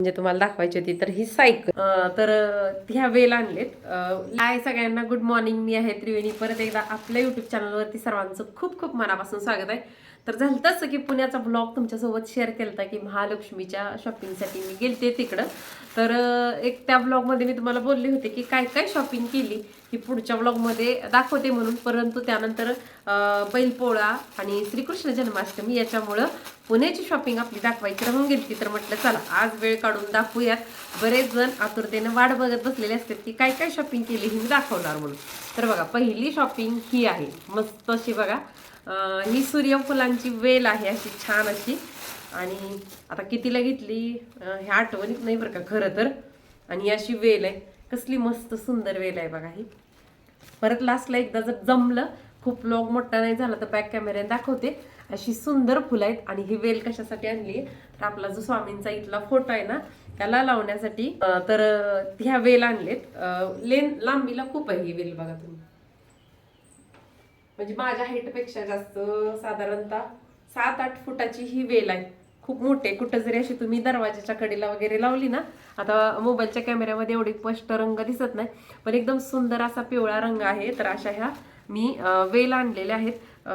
म्हणजे तुम्हाला दाखवायची होती तर ही सायकल तर ह्या वेल आणलेत. हाय सगळ्यांना गुड मॉर्निंग मी आहे त्रिवेणी. परत एकदा आपल्या युट्यूब चॅनलवरती सर्वांचं खूप खूप मनापासून स्वागत आहे. तर झालं तसं की पुण्याचा ब्लॉग तुमच्यासोबत शेअर केला होता की महालक्ष्मीच्या शॉपिंगसाठी मी गेलते तिकडं. तर एक त्या ब्लॉगमध्ये मी तुम्हाला बोलले होते की काय काय शॉपिंग केली? ही पुढच्या ब्लॉगमध्ये दाखवते म्हणून. परंतु त्यानंतर बैलपोळा आणि श्रीकृष्ण जन्माष्टमी याच्यामुळं पुण्याची शॉपिंग आपली दाखवायची राहून गेली. तर म्हटलं चला आज वेळ काढून दाखवूयात. बरेच जण आतुरतेनं वाट बघत बसलेले असतात की काय काय शॉपिंग केली ही मी दाखवणार म्हणून. तर बघा पहिली शॉपिंग ही आहे. मस्त अशी बघा ही सूर्यफुलांची वेल आहे अशी छान अशी. आणि आता कितीला घेतली? ह्या आठवणीत नाही बरं का खरं तर. आणि ही अशी वेल आहे. कसली मस्त सुंदर वेल आहे बघा ही. परत लास्टला एकदा जर जमलं खूप लॉग मोठा नाही झाला तर बॅक कॅमेऱ्याने दाखवते. अशी सुंदर फुलं आहेत आणि ही वेल कशासाठी आणली तर आपला जो स्वामींचा इथला फोटो आहे ना त्याला लावण्यासाठी तर ह्या वेल आणलेत. लेन लांबीला खूप आहे ही वेल बघा तुम्ही. म्हणजे माझ्या हाईटपेक्षा जास्त साधारणतः सात आठ फुटाची ही वेल आहे. खूप मोठे. कुठं जरी अशी तुम्ही दरवाजाच्या कडेला वगैरे लावली ना आता मोबाईलच्या कॅमेऱ्यामध्ये एवढी स्पष्ट रंग दिसत नाही पण एकदम सुंदर असा पिवळा रंग आहे. तर अशा ह्या मी वेल आणलेल्या आहेत.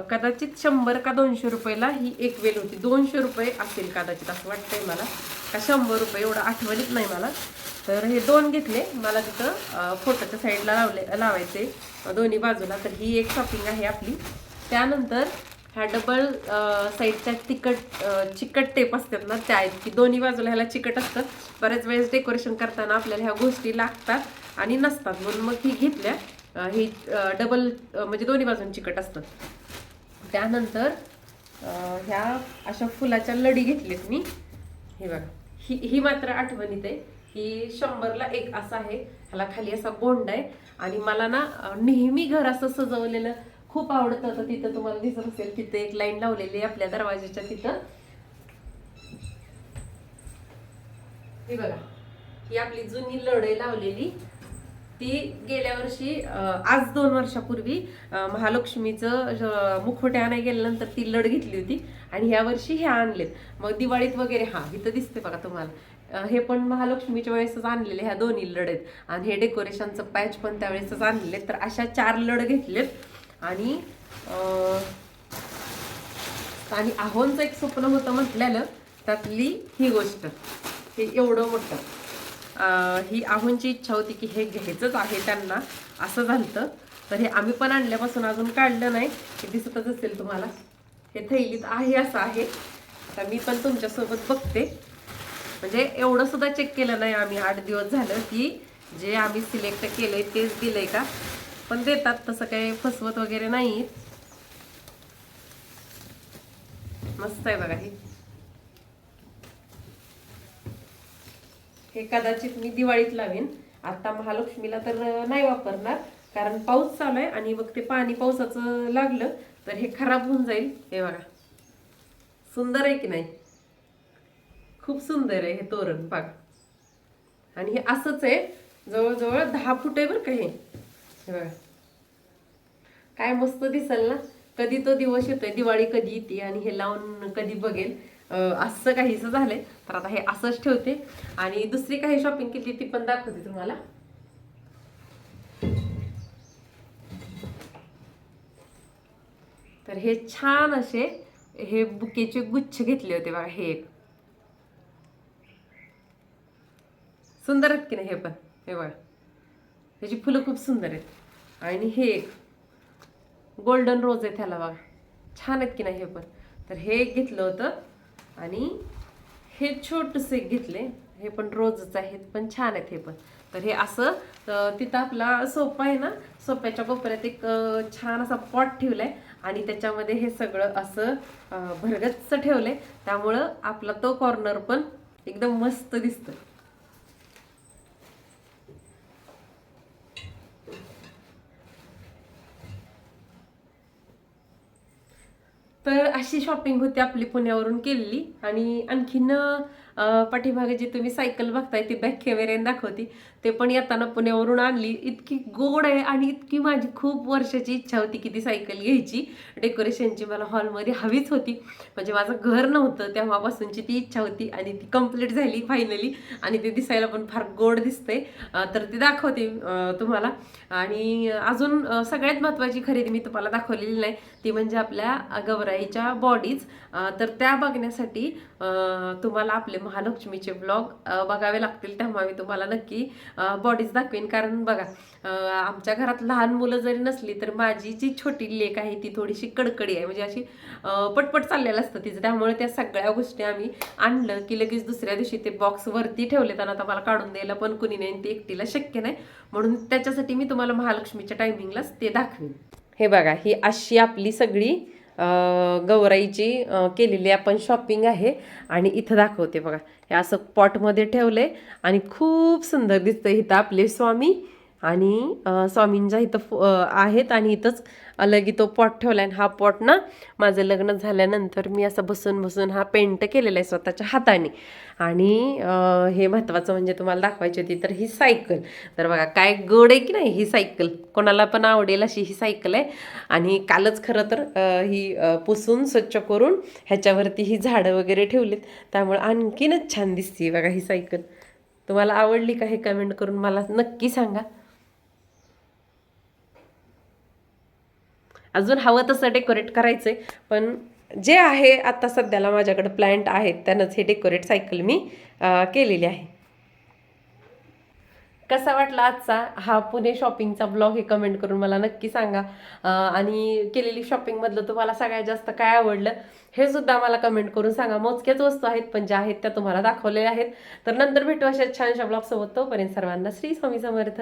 कदाचित शंभर का दोनशे रुपयाला ही एक वेल होती. दोनशे रुपये असेल कदाचित असं वाटतंय मला. का शंभर रुपये एवढं आठवणीत नाही मला. तर हे दोन घेतले. मला तिथं फोटोच्या साईडला लावले लावायचे दोन्ही बाजूला. तर ही एक शॉपिंग आहे आपली. त्यानंतर ह्या डबल साईडच्या तिकट चिकट टेप असतात ना त्या आहेत की दोन्ही बाजूला ह्याला चिकट असतात. बऱ्याच वेळेस डेकोरेशन करताना आपल्याला ह्या गोष्टी लागतात आणि नसतात. म्हणून मग ही घेतल्या. ही डबल म्हणजे दोन्ही बाजून चिकट असतात. त्यानंतर ह्या अशा फुलाच्या लडी घेतलीत मी. हे बघा. ही ही मात्र आठवणीत आहे. ही शंभरला एक असा आहे. ह्याला खाली असा बोंड आहे. आणि मला ना नेहमी घर असं सजवलेलं खूप आवडतं. तर तिथं तुम्हाला दिसत असेल तिथं एक लाईन लावलेली आहे आपल्या दरवाजाच्या तिथं. ही बघा ही आपली जुनी लढाई लावलेली. ती गेल्या वर्षी आज दोन वर्षापूर्वी महालक्ष्मीचं मुखवटे आणायला गेल्यानंतर ती लढ घेतली होती आणि ह्या वर्षी हे आणलेत. मग दिवाळीत वगैरे हा इथं दिसते बघा तुम्हाला. हे पण महालक्ष्मीच्या वेळेसच आणलेले ह्या दोन्ही लढ आहेत आणि हे डेकोरेशनचं पॅच पण त्यावेळेसच आणलेले तर अशा चार लढ घेतलेत. आणि आणि आहोंचं एक स्वप्न होतं म्हटलेलं त्यातली ही गोष्ट. हे एवढं मोठं. ही आहोंची इच्छा होती की हे घ्यायचंच आहे त्यांना असं झालं तर हे आम्ही पण आणल्यापासून अजून काढलं नाही. हे दिसतच असेल तुम्हाला. हे थैलीत आहे असं आहे. तर मी पण तुमच्यासोबत बघते. म्हणजे एवढं सुद्धा चेक केलं नाही आम्ही. आठ दिवस झालं की जे आम्ही सिलेक्ट केलं आहे तेच दिलं आहे का? पण देतात तसं काही फसवत वगैरे नाही मस्त आहे बघा हे कदाचित मी दिवाळीत लावेन. आता महालक्ष्मीला तर नाही वापरणार कारण पाऊस चालू आहे आणि मग ते पाणी पावसाचं लागलं तर हे खराब होऊन जाईल. हे बघा. सुंदर आहे की नाही? खूप सुंदर आहे हे तोरण पाक. आणि हे असंच आहे जवळजवळ दहा फूट आहे बरं का हे. बघा काय मस्त दिसल ना. कधी तो दिवस येतोय दिवाळी कधी येते आणि हे लावून कधी बघेल. असं काहीच झालंय. तर आता हे असंच ठेवते. आणि दुसरी काही शॉपिंग केली ती पण दाखवते तुम्हाला. तर हे छान असे हे बुकेचे गुच्छ घेतले होते बघा हे एक. सुंदर आहेत की नाही हे पण? हे बघा. त्याची फुलं खूप सुंदर आहेत. आणि हे एक गोल्डन रोज आहे त्याला बघा. छान आहेत की नाही हे पण. तर हे एक घेतलं होतं आणि हे छोटंसं एक घेतले. हे पण रोजच आहेत पण छान आहेत हे पण. तर हे असं तिथं आपला सोफा आहे ना सोफ्याच्या कोपऱ्यात एक छान असा पॉट ठेवलाय आणि त्याच्यामध्ये हे सगळं असं भरगच्च ठेवलं आहे त्यामुळं आपला तो कॉर्नर पण एकदम मस्त दिसतं तर अशी शॉपिंग होती आपली पुण्यावरून केलेली. आणि आणखीन पाठीमागे जी तुम्ही सायकल बघताय ती बॅक कॅमेऱ्याने दाखवती. ते पण येताना पुण्यावरून आणली. इतकी गोड आहे आणि इतकी माझी खूप वर्षाची इच्छा होती की ती सायकल घ्यायची. डेकोरेशनची मला हॉलमध्ये हवीच होती. म्हणजे माझं घर नव्हतं तेव्हापासूनची ती इच्छा होती आणि ती कंप्लीट झाली फायनली आणि ते दिसायला पण फार गोड दिसते तर ती दाखवते तुम्हाला. आणि अजून सगळ्यात महत्त्वाची खरेदी मी तुम्हाला दाखवलेली नाही. ती म्हणजे आपल्या गवराईच्या बॉडीज तर त्या बघण्यासाठी तुम्हाला आपले महालक्ष्मीचे ब्लॉग बघावे लागतील. तेव्हा मी तुम्हाला नक्की बॉडीज दाखवेन. कारण बघा आमच्या घरात लहान मुलं जरी नसली तर माझी जी छोटी लेक आहे ती थोडीशी कडकडी आहे. म्हणजे अशी पटपट चाललेलं असतं तिचं. त्यामुळे त्या सगळ्या गोष्टी आम्ही आणलं की लगेच दुसऱ्या दिवशी ते बॉक्स वरती ठेवले त्यांना आता मला काढून द्यायला पण कुणी नाही ते एकटीला शक्य नाही. म्हणून त्याच्यासाठी मी तुम्हाला महालक्ष्मीच्या टायमिंगलाच ते दाखवेन. हे बघा ही अशी आपली सगळी गौराईची केलेली आपण शॉपिंग आहे. आणि इथं दाखवते बघा. हे असं पॉटमध्ये ठेवलंय. आणि खूप सुंदर दिसतं इथं आपले स्वामी. आणि स्वामींच्या इथं फो- आहेत आणि इथंच लगी तो पॉट ठेवला आणि हा पॉट ना माझं लग्न झाल्यानंतर मी असं बसून बसून हा पेंट केलेला आहे स्वतःच्या हाताने. आणि हे महत्त्वाचं म्हणजे तुम्हाला दाखवायची होती तर ही सायकल तर बघा काय गोड आहे की नाही ही सायकल कोणाला पण आवडेल अशी ही सायकल आहे. आणि कालच खरं तर ही पुसून स्वच्छ करून ह्याच्यावरती ही झाडं वगैरे ठेवलीत. त्यामुळे आणखीनच छान दिसते बघा ही सायकल तुम्हाला आवडली का हे कमेंट करून मला नक्की सांगा. अजून हवं तसं डेकोरेट करायचंय. पण जे आहे आता सध्याला माझ्याकडे प्लॅन्ट आहेत त्यानंच हे डेकोरेट सायकल मी केलेली आहे. कसा वाटला आजचा हा पुणे शॉपिंगचा ब्लॉग हे कमेंट करून मला नक्की सांगा. आणि केलेली शॉपिंगमधलं तुम्हाला सगळ्यात जास्त काय आवडलं हे सुद्धा मला कमेंट करून सांगा. मोजक्याच वस्तू आहेत पण ज्या आहेत त्या तुम्हाला दाखवलेल्या आहेत. तर नंतर भेटू अशा छानशा ब्लॉग सोबत. तोपर्यंत सर्वांना श्री स्वामी समर्थ.